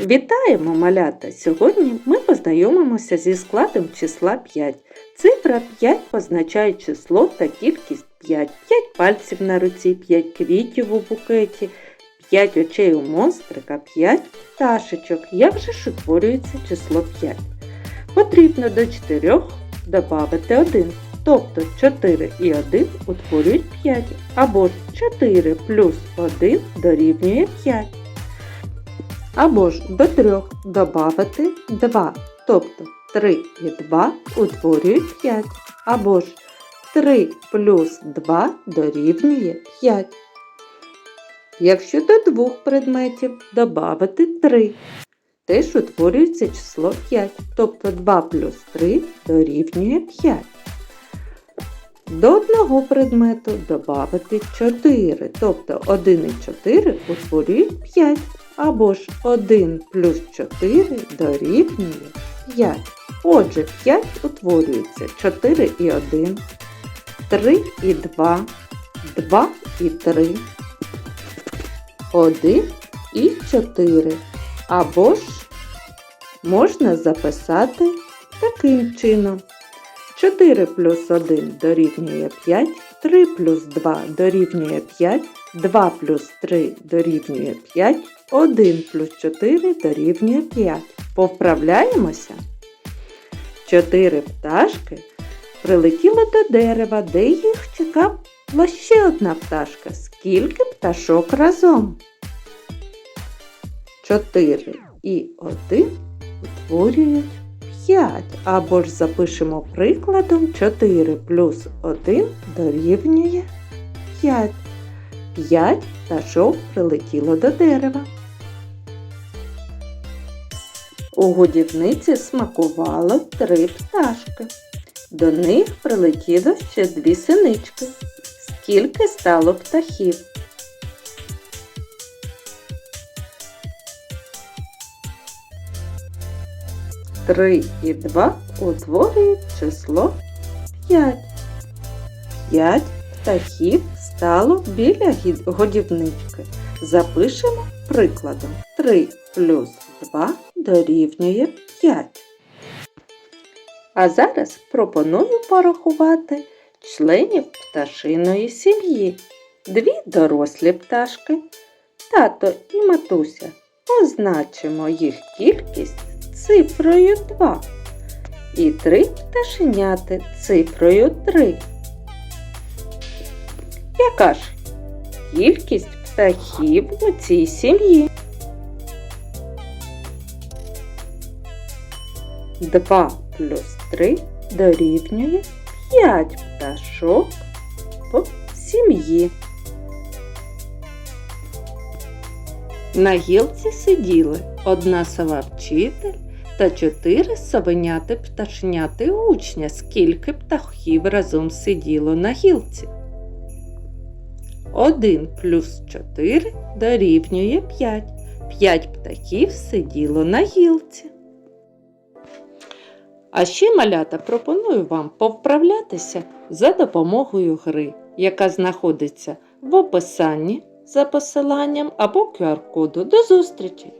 Вітаємо, малята! Сьогодні ми познайомимося зі складом числа 5. Цифра 5 позначає число та кількість 5. 5 пальців на руці, 5 квітів у букеті, 5 очей у монстрика, 5 пташечок. Як же ж утворюється число 5? Потрібно до 4 додати 1. Тобто 4 і 1 утворюють 5. Або ж 4 плюс 1 дорівнює 5. Або ж до 3 додати 2. Тобто 3 і 2 утворюють 5. Або ж 3 плюс 2 дорівнює 5. Якщо до двох предметів додати 3, теж утворюється число 5. Тобто 2 плюс 3 дорівнює 5. До одного предмету додати 4, тобто 1 і 4 утворюють 5. Або ж 1 плюс 4 дорівнює 5. Отже, 5 утворюється 4 і 1, 3 і 2, 2 і 3, 1 і 4. Або ж можна записати таким чином. 4 плюс 1 дорівнює 5, 3 плюс 2 дорівнює 5, 2 плюс 3 дорівнює 5, 1 плюс 4 дорівнює 5. Повправляємося. Чотири пташки прилетіло до дерева, де їх чекала ще одна пташка. Скільки пташок разом? 4 і 1 утворюють 5. Або ж запишемо прикладом 4 плюс 1 дорівнює 5. 5 пташок прилетіло до дерева. У годівниці смакувало три пташки. До них прилетіло ще дві синички. Скільки стало птахів? Три і два утворюють число 5. 5 птахів стало біля годівнички. Запишемо прикладом. 3 плюс 2 дорівнює 5. А зараз пропоную порахувати членів пташиної сім'ї. Дві дорослі пташки, тато і матуся. Позначимо їх кількість цифрою 2. І три пташеняти цифрою 3. Яка ж кількість птахів у цій сім'ї? 2 плюс 3 дорівнює 5 пташок в сім'ї. На гілці сиділи одна сова вчитель та чотири совеняти пташеняти учня. Скільки птахів разом сиділо на гілці? 1 плюс 4 дорівнює 5. 5 птахів сиділо на гілці. А ще малята пропоную вам повправлятися за допомогою гри, яка знаходиться в описанні за посиланням або QR-коду. До зустрічі!